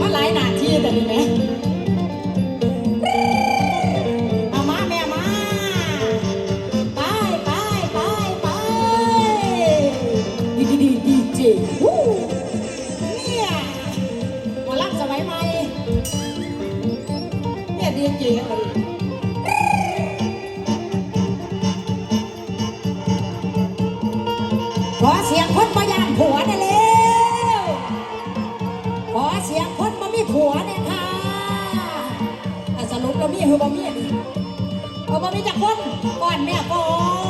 มาหลาน้าที่แต่นี่มเอาแม่มา ไปไปไปไปดีดีดีเจวู้เนี่ยหมอลักสมัยใหม่เนี่ยดีเจอะไร รุปเรามีหรือบ่มีอันนี้เอาบ่มีจากคนก่อนแม่ก่อน